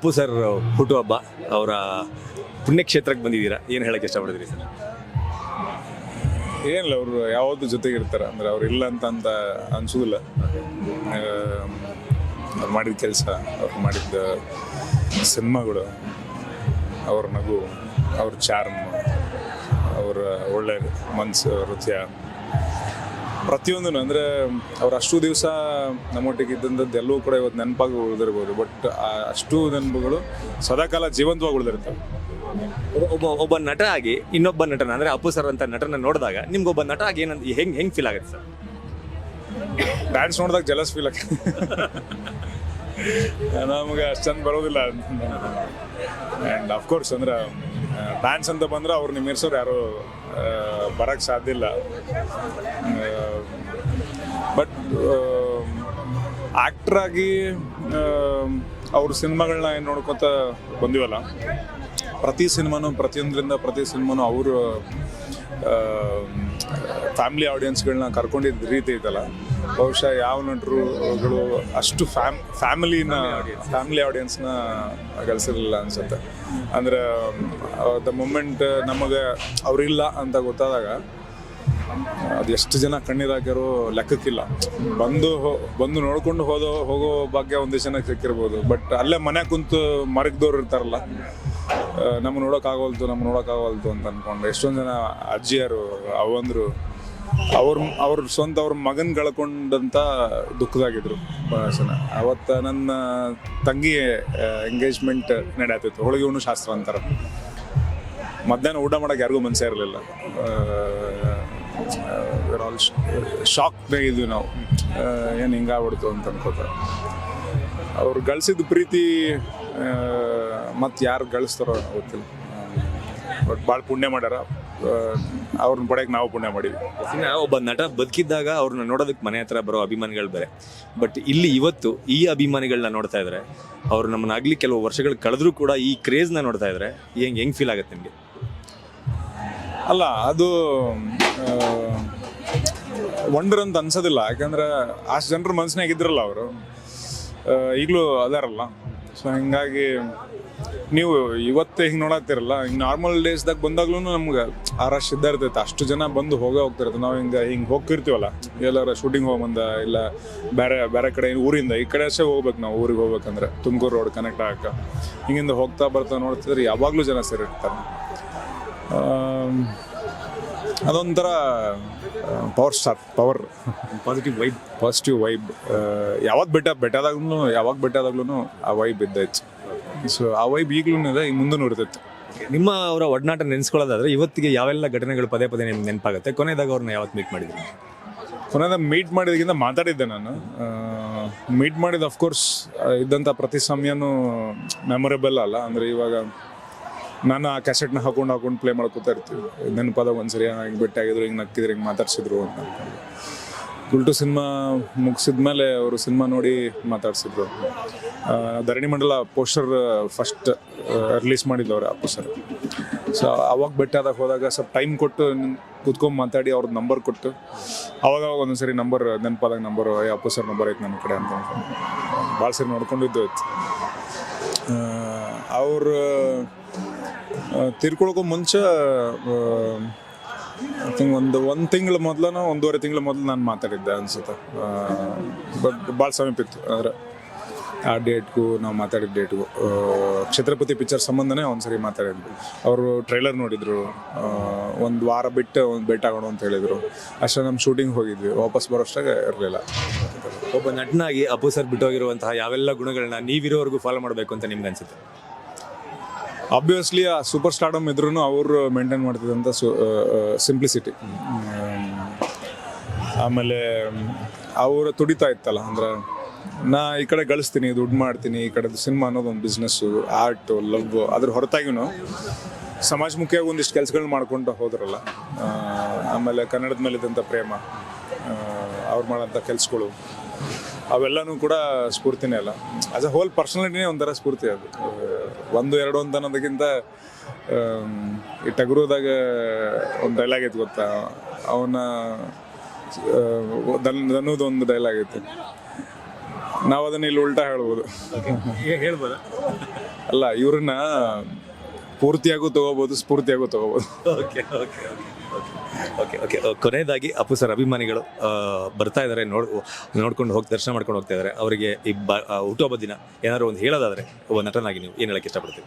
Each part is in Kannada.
ಅಪ್ಪು ಸರ್, ಹುಟ್ಟುಹಬ್ಬ, ಅವರ ಪುಣ್ಯಕ್ಷೇತ್ರಕ್ಕೆ ಬಂದಿದ್ದೀರಾ? ಏನು ಹೇಳಕ್ಕೆ ಇಷ್ಟಪಡ್ತೀರಿ ಸರ್? ಏನಿಲ್ಲ, ಅವರು ಯಾವತ್ತು ಜೊತೆಗೆ ಇರ್ತಾರೆ, ಅಂದ್ರೆ ಅವ್ರು ಇಲ್ಲ ಅಂತ ಅಂತ ಅನ್ಸೋದಿಲ್ಲ. ಅವ್ರು ಮಾಡಿದ ಕೆಲಸ, ಅವ್ರು ಮಾಡಿದ ಸಿನಿಮಾಗಳು, ಅವ್ರ ನಗು, ಅವ್ರ ಚಾರ್ಮ್, ಅವರ ಒಳ್ಳೆ ಮನಸ್ಸು ಹೃದಯ ಪ್ರತಿಯೊಂದು ಅಂದ್ರೆ ಅವ್ರು ಅಷ್ಟು ದಿವಸ ನಮ್ಮೊಟ್ಟಿಗೆ ಇದ್ದಂಥದ್ದು ಎಲ್ಲವೂ ಕೂಡ ಇವತ್ತು ನೆನಪಾಗಿ ಉಳಿದಿರ್ಬೋದು. ಬಟ್ ಅಷ್ಟು ನೆನಪುಗಳು ಸದಾಕಾಲ ಜೀವಂತವಾಗಿ ಉಳಿದಿರ್ತವೆ ಒಬ್ಬ- ಒಬ್ಬ ನಟ ಆಗಿ ಇನ್ನೊಬ್ಬ ನಟನ ಅಂದ್ರೆ ಅಪ್ಪು ಸರ್ ಅಂತ ನಟನ ನೋಡಿದಾಗ ನಿಮ್ಗೆ ಒಬ್ಬ ನಟ ಆಗಿ ಏನಂತ ಹೆಂಗ್ ಹೆಂಗ್ ಫೀಲ್ ಆಗುತ್ತೆ ಸರ್ ಡ್ಯಾನ್ಸ್ ನೋಡಿದಾಗ ಜಲಸ್ ಫೀಲ್ ಆಗ್ತದೆ ನಮಗೆ ಅಷ್ಟು ಚಂದ ಬರೋದಿಲ್ಲ. ಆ್ಯಂಡ್ ಅಫ್ಕೋರ್ಸ್ ಅಂದ್ರೆ ಡ್ಯಾನ್ಸ್ ಅಂತ ಬಂದ್ರೆ ಅವ್ರು ನಿಮ್ಮ ಯಾರು ಬರಕ್ಕೆ ಸಾಧ್ಯ ಇಲ್ಲ. ಬಟ್ ಆ್ಯಕ್ಟ್ರಾಗಿ ಅವ್ರ ಸಿನಿಮಾಗಳನ್ನ ಏನು ನೋಡ್ಕೊತ ಬಂದಿವಲ್ಲ, ಪ್ರತಿ ಸಿನಿಮಾನು, ಪ್ರತಿಯೊಂದರಿಂದ ಪ್ರತಿ ಸಿನಿಮಾನು ಅವರು ಫ್ಯಾಮಿಲಿ ಆಡಿಯನ್ಸ್ಗಳನ್ನ ಕರ್ಕೊಂಡಿದ್ದ ರೀತಿ ಇದಲ್ಲ ಬಹುಶಃ ಯಾವ ನಟರುಗಳು ಅಷ್ಟು ಫ್ಯಾಮ್, ಫ್ಯಾಮಿಲಿನ, ಫ್ಯಾಮಿಲಿ ಆಡಿಯನ್ಸ್ನ ಗಳಿಸಿರಲಿಲ್ಲ ಅನ್ಸುತ್ತೆ. ಅಂದ್ರೆ ದ ಮೂಮೆಂಟ್ ನಮಗೆ ಅವರಿಲ್ಲ ಅಂತ ಗೊತ್ತಾದಾಗ ಅದು ಎಷ್ಟು ಜನ ಕಣ್ಣೀರಾಗ್ಯಾರೋ ಲೆಕ್ಕಕ್ಕಿಲ್ಲ. ಬಂದು ಬಂದು ನೋಡ್ಕೊಂಡು ಹೋದೋ, ಹೋಗೋ ಭಾಗ್ಯ ಒಂದಿಷ್ಟು ಜನಕ್ಕೆ ಸಿಕ್ಕಿರ್ಬೋದು. ಬಟ್ ಅಲ್ಲೇ ಮನೆ ಕುಂತು ಮರಗ್ದವ್ರು ಇರ್ತಾರಲ್ಲ ನಮ್ಮ ನೋಡೋಕ್ಕಾಗೋಲ್ತು ನಮ್ಮ ನೋಡೋಕ್ಕಾಗೋಲ್ತು ಅಂತ ಅನ್ಕೊಂಡು. ಎಷ್ಟೊಂದು ಜನ ಅಜ್ಜಿಯರು ಅವಂದ್ರು ಅವ್ರ ಅವ್ರ ಸ್ವಂತ ಅವ್ರ ಮಗನ್ ಕಳ್ಕೊಂಡಂತ ದುಃಖದಾಗಿದ್ರು ಭಾಳ ಜನ ಅವತ್ತ ನನ್ನ ತಂಗಿ ಎಂಗೇಜ್ಮೆಂಟ್ ನಡೆಯತ್ತಿತ್ತು ಹೋಳಿಗೆ ಶಾಸ್ತ್ರ ಅಂತಾರೆ. ಮಧ್ಯಾಹ್ನ ಊಟ ಮಾಡೋಕೆ ಯಾರಿಗೂ ಮನಸ್ಸೇ ಇರಲಿಲ್ಲ. ಆಲ್ ಇದ್ವಿ ನಾವು ಏನು ಹಿಂಗಾಗ್ಬಿಡ್ತು ಅಂತ ಅನ್ಕೋತ. ಅವ್ರು ಗಳಿಸಿದ ಪ್ರೀತಿ ಮತ್ತು ಯಾರು ಗಳಿಸ್ತಾರೋ ಗೊತ್ತಿಲ್ಲ. ಬಟ್ ಭಾಳ ಪುಣ್ಯ ಮಾಡ್ಯಾರ. ಅವ್ರನ್ನ ಪಡೆಯಕ್ಕೆ ನಾವು ಪುಣ್ಯ ಮಾಡಿದ್ವಿ. ಒಬ್ಬ ನಟ ಬದುಕಿದ್ದಾಗ ಅವ್ರನ್ನ ನೋಡೋದಕ್ಕೆ ಮನೆ ಹತ್ರ ಬರೋ ಅಭಿಮಾನಿಗಳು ಬೇರೆ. ಬಟ್ ಇಲ್ಲಿ ಇವತ್ತು ಈ ಅಭಿಮಾನಿಗಳನ್ನ ನೋಡ್ತಾ ಇದ್ದಾರೆ ಅವ್ರು ನಮ್ಮನ್ನ ಆಗ್ಲಿ ಕೆಲವು ವರ್ಷಗಳು ಕಳೆದ್ರೂ ಕೂಡ ಈ ಕ್ರೇಜ್ನ ನೋಡ್ತಾ ಇದ್ದಾರೆ ಹೆಂಗ್ ಹೆಂಗ್ ಫೀಲ್ ಆಗುತ್ತೆ ನಿಮಗೆ? ಅಲ್ಲ ಅದು ವಂಡರ್ ಅಂತ ಅನ್ಸೋದಿಲ್ಲ. ಯಾಕಂದ್ರೆ ಅಷ್ಟು ಜನರ ಮನಸ್ಸಿನಾಗ ಇದ್ರಲ್ಲ ಅವರು. ಈಗಲೂ ಅದಾರಲ್ಲ. ಸೊ ಹಿಂಗಾಗಿ ನೀವು ಇವತ್ತು ಹಿಂಗೆ ನೋಡತ್ತಿರಲ್ಲ ಹಿಂಗೆ ನಾರ್ಮಲ್ ಡೇಸ್ದಾಗ ಬಂದಾಗ್ಲೂ ನಮ್ಗೆ ಆ ರಶ್ ಇದ್ದ ಇರ್ತೈತೆ. ಅಷ್ಟು ಜನ ಬಂದು ಹೋಗೇ ಹೋಗ್ತಿರತ್ತೆ. ನಾವು ಹಿಂಗೆ ಹಿಂಗೆ ಹೋಗ್ತಿರ್ತೀವಲ್ಲ, ಎಲ್ಲಾರ ಶೂಟಿಂಗ್ ಹೋಗ್ಬಂದ, ಇಲ್ಲ ಬೇರೆ ಬೇರೆ ಕಡೆ ಊರಿಂದ, ಈ ಕಡೆ ಅಷ್ಟೇ ಹೋಗ್ಬೇಕು ನಾವು ಊರಿಗೆ ಹೋಗ್ಬೇಕಂದ್ರೆ. ತುಮಕೂರು ರೋಡ್ ಕನೆಕ್ಟ್ ಆಗಕ್ಕೆ. ಹಿಂಗಿಂದ ಹೋಗ್ತಾ ಬರ್ತಾ ನೋಡ್ತಿದ್ರೆ ಯಾವಾಗಲೂ ಜನ ಸೇರಿರ್ತಾರೆ. ಅದೊಂಥರ power star power positive vibe positive vibe ಯಾವಾಗ ಬೆಟ್ಟ ಬೆಟ್ಟದಾಗ್ಲೂ ಯಾವಾಗ ಬೆಟ್ಟದಾಗ್ಲೂ ಆ ವೈಬ್ ಇದ್ದೈತೆ. ಸೊ ಆ ವೈಬ್ ಈಗಲೂ ಇದೆ ಈಗ ಮುಂದೂ ಇರ್ತೈತೆ. ನಿಮ್ಮ ಅವರ ಒಡನಾಟ ನೆನೆಸ್ಕೊಳ್ಳೋದಾದ್ರೆ ಇವತ್ತಿಗೆ ಯಾವೆಲ್ಲ ಘಟನೆಗಳು ಪದೇ ಪದೇ ನಿಮ್ಗೆ ನೆನಪಾಗುತ್ತೆ? ಕೊನೆಯದಾಗ ಅವ್ರನ್ನ ಯಾವತ್ತು ಮೀಟ್ ಮಾಡಿದ್ರಿ? ಕೊನೆಯದಾಗ ಮೀಟ್ ಮಾಡಿದ್ದಕ್ಕಿಂತ ಮಾತಾಡಿದ್ದೆ ನಾನು. ಮೀಟ್ ಮಾಡಿದ ಅಫ್ಕೋರ್ಸ್ ಇದ್ದಂಥ ಪ್ರತಿ ಸಮಯನೂ ಮೆಮೊರೇಬಲ್ ಅಲ್ಲ. ಅಂದರೆ ಇವಾಗ ನಾನು ಆ ಕ್ಯಾಸೆಟ್ನ ಹಾಕೊಂಡು ಹಾಕೊಂಡು ಪ್ಲೇ ಮಾಡ್ಕೊತಾ ಇರ್ತೀವಿ. ನೆನಪದ ಒಂದ್ಸರಿ ಹಿಂಗೆ ಭೇಟಿಯಾಗಿದ್ರು ಹಿಂಗೆ ನಕ್ಕಿದ್ರು ಹಿಂಗೆ ಮಾತಾಡ್ಸಿದ್ರು ಅಂತ ಗುಲ್ಟು ಸಿನಿಮಾ ಮುಗಿಸಿದ್ಮೇಲೆ ಅವರು ಸಿನಿಮಾ ನೋಡಿ ಮಾತಾಡ್ಸಿದ್ರು. ಧರಣಿ ಮಂಡಲ ಪೋಸ್ಟರ್ ಫಸ್ಟ್ ರಿಲೀಸ್ ಮಾಡಿದ್ದು ಅವ್ರು ಆ ಪೋಸ್ಟರ್ ಸೊ ಅವಾಗ ಭೇಟಿಯಾದಾಗ ಹೋದಾಗ ಸ್ವಲ್ಪ ಟೈಮ್ ಕೊಟ್ಟು ಕುತ್ಕೊಂಡು ಮಾತಾಡಿ ಅವ್ರದ್ದು ನಂಬರ್ ಕೊಟ್ಟು. ಅವಾಗ ಒಂದೊಂದ್ಸರಿ ನಂಬರ್ ನೆನಪಾದಾಗ ನಂಬರ್ ಅಪ್ಪು ಸರ್ ನಂಬರ್ ಐತೆ ನನ್ನ ಕಡೆ ಅಂತ ಭಾಳ ಸರಿ ನೋಡ್ಕೊಂಡಿದ್ದು ಆಯ್ತು. ಅವರು ತೀರ್ಕೊಳಕ್ಕೂ ಮುಂಚೆ ಐ ಥಿಂಕ್ ಒಂದು ಒಂದು ತಿಂಗಳ ಮೊದಲನೋ ಒಂದೂವರೆ ತಿಂಗಳ ಮೊದಲು ನಾನು ಮಾತಾಡಿದ್ದೆ ಅನ್ಸುತ್ತೆ. ಬಟ್ ಭಾಳ ಸಮೀಪ ಇತ್ತು. ಅಂದರೆ ಆ ಡೇಟ್ಗೂ ನಾವು ಮಾತಾಡಿದ ಡೇಟ್ಗೂ ಛತ್ರಪತಿ ಪಿಕ್ಚರ್ ಸಂಬಂಧನೇ ಒಂದ್ಸರಿ ಮಾತಾಡಿದ್ವಿ. ಅವರು ಟ್ರೈಲರ್ ನೋಡಿದ್ರು ಒಂದು ವಾರ ಬಿಟ್ಟು ಒಂದು ಭೇಟಾಗೋಣ ಅಂತ ಹೇಳಿದರು. ಅಷ್ಟೇ ನಮ್ಮ ಶೂಟಿಂಗ್ ಹೋಗಿದ್ವಿ. ವಾಪಸ್ ಬರೋಷ್ಟಾಗ ಇರಲಿಲ್ಲ. ಒಬ್ಬ ನಟನಾಗಿ ಅಪ್ಪು ಸರ್ ಬಿಟ್ಟೋಗಿರುವಂತಹ ಯಾವೆಲ್ಲ ಗುಣಗಳನ್ನ ನೀವಿರೋವರೆಗೂ ಫಾಲೋ ಮಾಡಬೇಕು ಅಂತ ನಿಮ್ಗೆ ಅನ್ಸುತ್ತೆ ಆಬ್ವಿಯಸ್ಲಿ ಆ ಸೂಪರ್ ಸ್ಟಾರ್ಡಮ್ ಇದ್ರೂ ಅವರು ಮೇಂಟೈನ್ ಮಾಡ್ತಿದ್ದಂಥ ಸು ಸಿಂಪ್ಲಿಸಿಟಿ ಆಮೇಲೆ ಅವರ ತುಡಿತಾ ಇತ್ತಲ್ಲ, ಅಂದ್ರೆ ನಾ ಈ ಕಡೆ ಗಳಿಸ್ತೀನಿ, ದುಡ್ಡು ಮಾಡ್ತೀನಿ, ಈ ಕಡೆ ಸಿನಿಮಾ ಅನ್ನೋದು ಒಂದು ಬಿಸ್ನೆಸ್ಸು ಆರ್ಟು ಲವ್ ಅದ್ರ ಹೊರತಾಗಿನೂ ಸಮಾಜಮುಖಿಯಾಗಿ ಒಂದಿಷ್ಟು ಕೆಲಸಗಳನ್ನ ಮಾಡ್ಕೊಂಡು ಹೋದ್ರಲ್ಲ. ಆಮೇಲೆ ಕನ್ನಡದ ಮೇಲಿದ್ದಂಥ ಪ್ರೇಮ ಅವ್ರು ಮಾಡೋಂಥ ಕೆಲಸಗಳು. ಅವೆಲ್ಲನೂ ಕೂಡ ಸ್ಫೂರ್ತಿನೇ ಅಲ್ಲ. ಆಸ್ ಅ ಹೋಲ್ ಪರ್ಸನಾಲಿಟಿನೇ ಒಂಥರ ಸ್ಫೂರ್ತಿ ಅದು. ಒಂದು ಎರಡು ಅಂತ ಅನ್ನೋದಕ್ಕಿಂತ ಈ ಟಗರುದಾಗ ಒಂದು ಡೈಲಾಗ್ ಐತೆ ಗೊತ್ತಾ? ಅವನ ದನ್ ದನ್ನದು ಒಂದು ಡೈಲಾಗ್ ಐತಿ. ನಾವು ಅದನ್ನ ಇಲ್ಲಿ ಉಲ್ಟಾ ಹೇಳ್ಬೋದು. ಹೇಳ್ಬೋದ? ಅಲ್ಲ ಇವ್ರನ್ನ ಪೂರ್ತಿಯಾಗೂ ತಗೋಬೋದು ಸ್ಫೂರ್ತಿಯಾಗೂ ತಗೋಬೋದು. Okay okay okay okay okay ಕೊನೆಯದಾಗಿ ಅಪ್ಪು ಸರ್ ಅಭಿಮಾನಿಗಳು ಬರ್ತಾ ಇದ್ದಾರೆ ನೋಡ್ ನೋಡ್ಕೊಂಡು ಹೋಗಿ ದರ್ಶನ ಮಾಡ್ಕೊಂಡು ಹೋಗ್ತಾ ಇದ್ದಾರೆ ಅವರಿಗೆ ಈ ಬ ಆ, ಹುಟ್ಟುಹಬ್ಬದ ದಿನ ಏನಾದ್ರು ಒಂದು ಹೇಳೋದಾದ್ರೆ ಒಬ್ಬ ನಟನಾಗಿ ನೀವು ಏನು ಹೇಳಕ್ಕೆ ಇಷ್ಟಪಡ್ತೀವಿ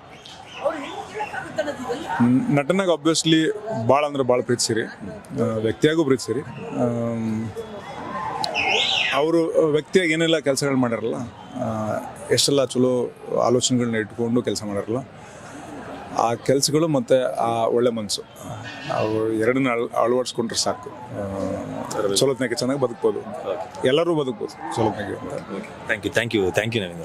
ನಟನಾಗ ಆಬ್ವಿಯಸ್ಲಿ ಭಾಳ ಅಂದ್ರೆ ಭಾಳ ಪ್ರೀತಿಸಿರಿ. ವ್ಯಕ್ತಿಯಾಗೂ ಪ್ರೀತಿಸಿರಿ. ಅವರು ವ್ಯಕ್ತಿಯಾಗಿ ಏನೆಲ್ಲ ಕೆಲಸಗಳು ಮಾಡ್ಯಾರಲ್ಲ ಎಷ್ಟೆಲ್ಲ ಚಲೋ ಆಲೋಚನೆಗಳನ್ನ ಇಟ್ಕೊಂಡು ಕೆಲಸ ಮಾಡ್ಯಾರಲ್ಲ ಆ ಕೆಲಸಗಳು ಮತ್ತು ಆ ಒಳ್ಳೆ ಮನಸ್ಸು ಅವು ಎರಡನ್ನ ಅಳ ಅಳವಡಿಸ್ಕೊಂಡ್ರೆ ಸಾಕು. ಚಲೋತ್ನಾಗೆ ಚೆನ್ನಾಗಿ ಬದುಕ್ಬೋದು. ಎಲ್ಲರೂ ಬದುಕ್ಬೋದು ಚಲೋತ್ನಾಗೆ thank you thank you thank you Naveen